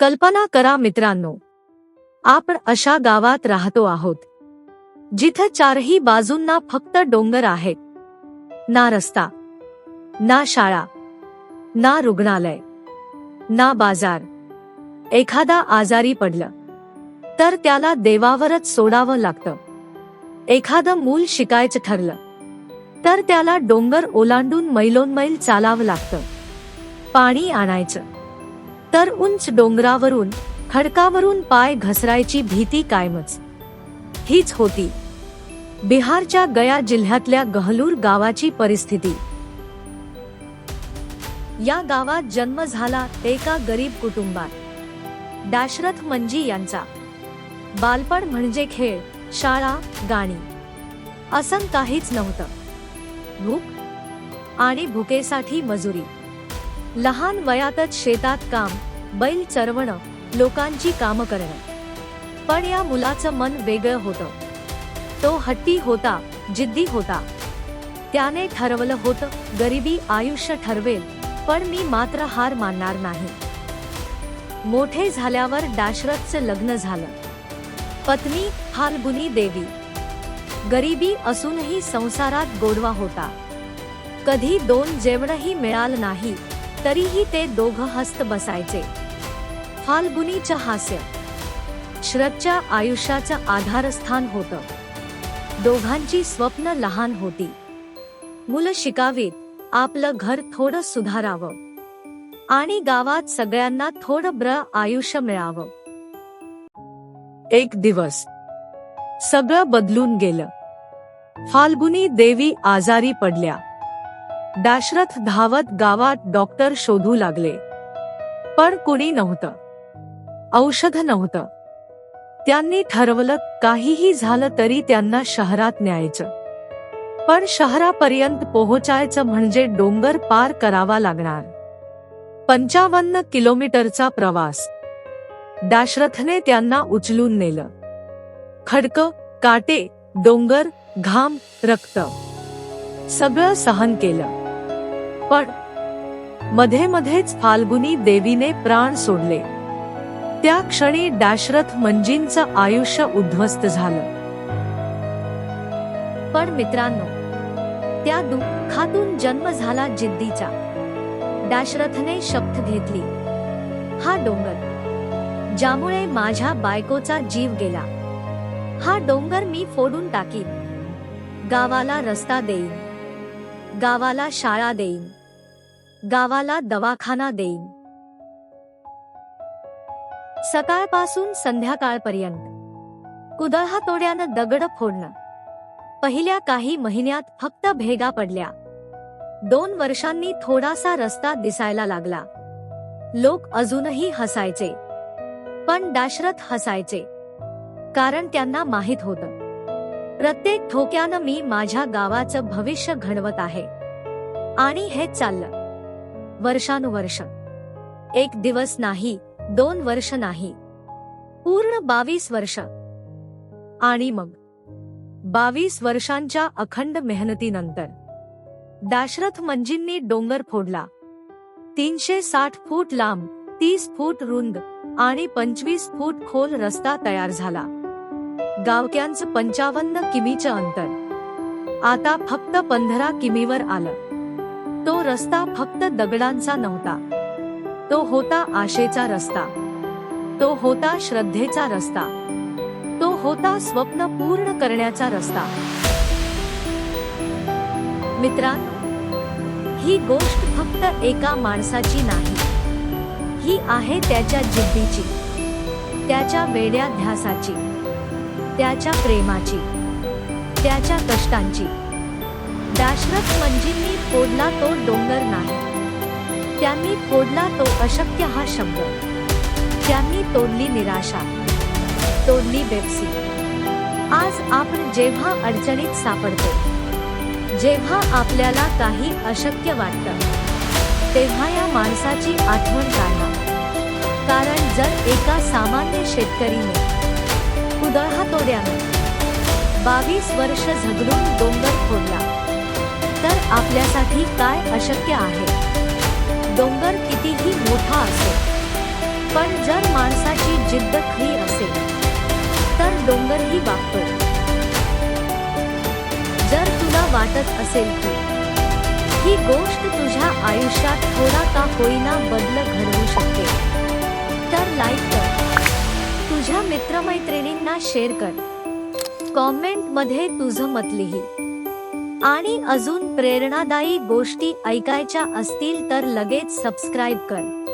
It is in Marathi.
कल्पना करा मित्रांनो आपण अशा गावात राहतो आहोत जिथं चारही बाजूंना फक्त डोंगर आहेत. ना रस्ता ना शाळा ना रुग्णालय ना बाजार. एखादा आजारी पडलं तर त्याला देवावरच सोडावं लागतं. एखादं मूल शिकायचं ठरलं तर त्याला डोंगर ओलांडून मैलोन्मैल चालावं लागतं. पाणी आणायचं तर उंच डोंगरावरून खडकावरून पाय घसरायची भीती कायमच. हीच होती. बिहारच्या गया जिल्ह्यातल्या गहलूर गावाची परिस्थिती. या गावात जन्म झाला एका गरीब कुटुंबात. दाशरथ मंजी यांचा. बालपण म्हणजे खेळ शाळा गाणी. असं काहीच नव्हतं. भूक आणि भुकेसाठी मजुरी. लहान वयातच शेतात काम बैल चरवणं लोकांची कामं करणं. पण या मुलाचं मन वेगळं होतं. तो हट्टी होता जिद्दी होता. त्याने ठरवलं होतं गरिबी आयुष्य ठरवेल पण मी मात्र हार मानणार नाही. मोठे झाल्यावर दाशरथचं लग्न झालं. पत्नी फाल्गुनी देवी. गरिबी असूनही संसारात गोडवा होता. कधी दोन जेवणही मिळालं नाही तरीही ते दोघं हस्त बसायचे. फाल्गुनीचं हास्य. श्रद्धच्या आयुष्याचं आधारस्थान होतं. दोघांची स्वप्न लहान होती. मुलं शिकावीत आपलं घर थोडं सुधारावं. आणि गावात सगळ्यांना थोडं ब्र आयुष्य मिळावं. एक दिवस. सगळं बदलून गेलं. फाल्गुनी देवी आजारी पडल्या. दाशरथ धावत गावात डॉक्टर शोधू लागले. पण कुणी नव्हतं. औषध नव्हतं. त्यांनी ठरवलं काहीही झालं तरी त्यांना शहरात न्यायचं. पण शहरापर्यंत पोहोचायचं म्हणजे डोंगर पार करावा लागणार. पंचावन्न किलोमीटरचा प्रवास. दाशरथने त्यांना उचलून नेलं. खडक काटे डोंगर घाम रक्त. सगळं सहन केलं. पण मध्ये मध्येच फाल्गुनी देवीने प्राण सोडले. त्या क्षणी दाशरथ मंजींचं आयुष्य उद्ध्वस्त झालं. पण मित्रांनो त्या दुःखातून जन्म झाला जिद्दीचा. दाशरथने शपथ घेतली. हा डोंगर ज्यामुळे माझ्या बायकोचा जीव गेला. हा डोंगर मी फोडून टाकीन. गावाला रस्ता देईन. गावाला शाळा देईन. गावाला दवाखाना देईन. सकाळपासून संध्याकाळपर्यंत. कुदळहा तोड्यानं दगड फोडणं. पहिल्या काही महिन्यात फक्त भेगा पडल्या. दोन वर्षांनी थोडासा रस्ता दिसायला लागला. लोक अजूनही हसायचे. पण दाशरथ हसायचे. कारण त्यांना माहीत होतं. प्रत्येक ठोक्यानं मी माझ्या गावाचं भविष्य घडवत आहे. आणि हेच चाललं. वर्षानुवर्ष. एक दिवस नाही दोन वर्ष नाही. पूर्ण बावीस वर्ष. आणि मग? बावीस वर्षांच्या अखंड मेहनतीनंतर. दाशरथ मंजींनी डोंगर फोडला. तीनशे साठ फूट लांब तीस फूट रुंद आणि पंचवीस फूट खोल रस्ता तयार झाला. गावक्यांचं पंचावन्न किमीचं अंतर. आता फक्त पंधरा किमीवर आलं. तो रस्ता फक्त दगडांचा नव्हता. तो होता आशेचा रस्ता. तो होता श्रद्धेचा रस्ता. तो होता स्वप्न पूर्ण करण्याचा रस्ता. मित्रांनो ही गोष्ट फक्त एका माणसाची नाही. ही आहे त्याच्या जिद्दीची त्याच्या वेड्या ध्यासाची त्याच्या प्रेमाची त्याच्या कष्टांची. दाशरथ मंजींनी फोडला तो डोंगर नाही. त्यांनी फोडला तो अशक्य हा शब्द. त्यांनी तोडली निराशा तोडली बेपसी. आज आपण जेव्हा अडचणीत सापडतो जेव्हा आपल्याला काही अशक्य वाटतं तेव्हा या माणसाची आठवण काढा कारण जर एका सामान्य शेतकरीने कुदळहा हातोड्याने बावीस वर्ष झगडून डोंगर फोडला. तर आपल्यासाठी काय अशक्य आहे? डोंगर कितीही मोठा असो पण जर माणसाची जिद्द खरी असेल तर डोंगरही वागतो. जर तुला वाटत असेल की ही गोष्ट तुझ्या आयुष्यात थोडा का होईना बदल तुझ्या मित्रमैत्रिणींना शेअर कर. कॉमेंटमध्ये तुझं मत लिही. आणि अजून प्रेरणादायी गोष्टी ऐकायच्या असतील तर लगेच सबस्क्राईब कर.